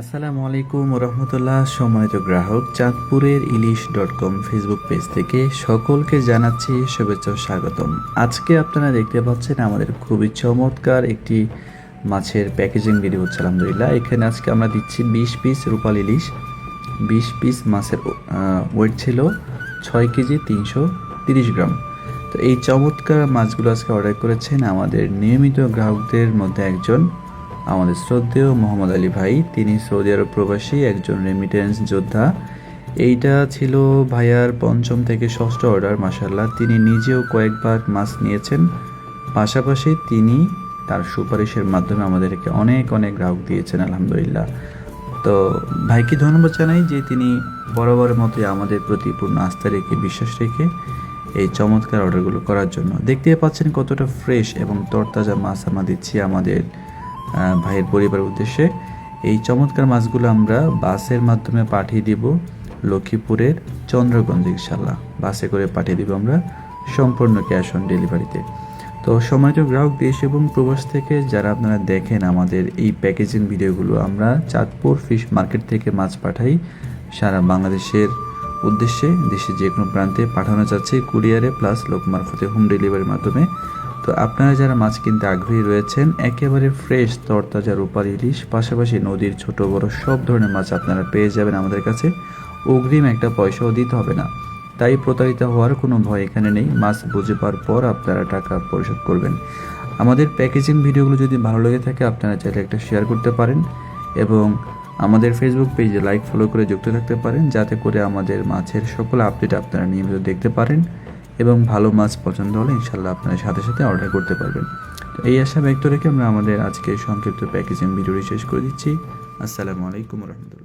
আসসালামু আলাইকুম রহমতুল্লাহ সম্মানিত গ্রাহক, চাঁদপুরের Ilish dot com Facebook page থেকে সকলকে জানাচ্ছি শুভেচ্ছা স্বাগতম। আজকে আপনারা দেখতে পাচ্ছেন আমাদের খুবই চমৎকার একটি মাছের প্যাকেজিং ভিডিও হচ্ছে, আলহামদুলিল্লাহ। এখানে আজকে আমরা দিচ্ছি বিশ পিস রূপাল ইলিশ। বিশ পিস মাছের ওয়েট ছিল ছয় কেজি তিনশো তিরিশ গ্রাম। তো এই চমৎকার মাছগুলো আজকে অর্ডার করেছেন আমাদের নিয়মিত গ্রাহকদের মধ্যে একজন আমাদের শ্রদ্ধেয় মোহাম্মদ আলী ভাই, তিনি সৌদি আরব প্রবাসী, একজন রেমিটেন্স যোদ্ধা। এইটা ছিল ভাইয়ার পঞ্চম থেকে ষষ্ঠ অর্ডার মাসাল্লাহ তিনি নিজেও কয়েকবার মাছ নিয়েছেন। পাশাপাশি তিনি তার সুপারিশের মাধ্যমে আমাদেরকে অনেক অনেক গ্রাহক দিয়েছেন, আলহামদুলিল্লাহ। তো ভাইকে ধন্যবাদ জানাই যে তিনি বরাবরের মতোই আমাদের প্রতি পূর্ণ আস্থা রেখে, বিশ্বাস রেখে এই চমৎকার অর্ডারগুলো করার জন্য। দেখতে পাচ্ছেন কতটা ফ্রেশ এবং তরতাজা মাছ আমরা দিচ্ছি আমাদের ভাইয়ের পরিবারের উদ্দেশ্যে এই চমৎকার মাছগুলো আমরা বাসের মাধ্যমে পাঠিয়ে দিব লক্ষ্মীপুরের চন্দ্রগঞ্জ ইনশাল্লাহ বাসে করে পাঠিয়ে দিব আমরা সম্পূর্ণ ক্যাশ অন ডেলিভারিতে। তো সময়ত গ্রাহক, দেশ এবং প্রবাস থেকে যারা আপনারা দেখেন আমাদের এই প্যাকেজিং ভিডিওগুলো, আমরা চাঁদপুর ফিশ মার্কেট থেকে মাছ পাঠাই সারা বাংলাদেশের উদ্দেশ্যে। দেশের যে কোনো প্রান্তে পাঠানো যাচ্ছে কুরিয়ারে প্লাস লোক মারফতে হোম ডেলিভারির মাধ্যমে। তো আপনারা যারা মাছ কিনতে আগ্রহী রয়েছেন, একেবারে ফ্রেশ তরতাজা রূপার ইলিশ, পাশাপাশি নদীর ছোট বড় সব ধরনের মাছ আপনারা পেয়ে যাবেন আমাদের কাছে। অগ্রিম একটা পয়সাও দিতে হবে না। তাই প্রতারিত হওয়ার কোনো ভয় এখানে নেই। মাছ বুঝে পাওয়ার পর আপনারা টাকা পরিশোধ করবেন। আমাদের প্যাকেজিং ভিডিওগুলো যদি ভালো লেগে থাকে, আপনারা চাইলে একটা শেয়ার করতে পারেন এবং আমাদের ফেসবুক পেজে লাইক ফলো করে যুক্ত থাকতে পারেন, যাতে করে আমাদের মাছের সকল আপডেট আপনারা নিয়মিত দেখতে পারেন। এবং ভালো মাছ পছন্দ হলে ইনশাল্লাহ আপনারা সাথে সাথে অর্ডার করতে পারবেন। তো এই আশা ব্যক্ত রেখে আমরা আমাদের আজকে সংক্ষিপ্ত প্যাকেজিং ভিডিওটি শেষ করে দিচ্ছি। আসসালামু আলাইকুম রহমতুল্লাহ।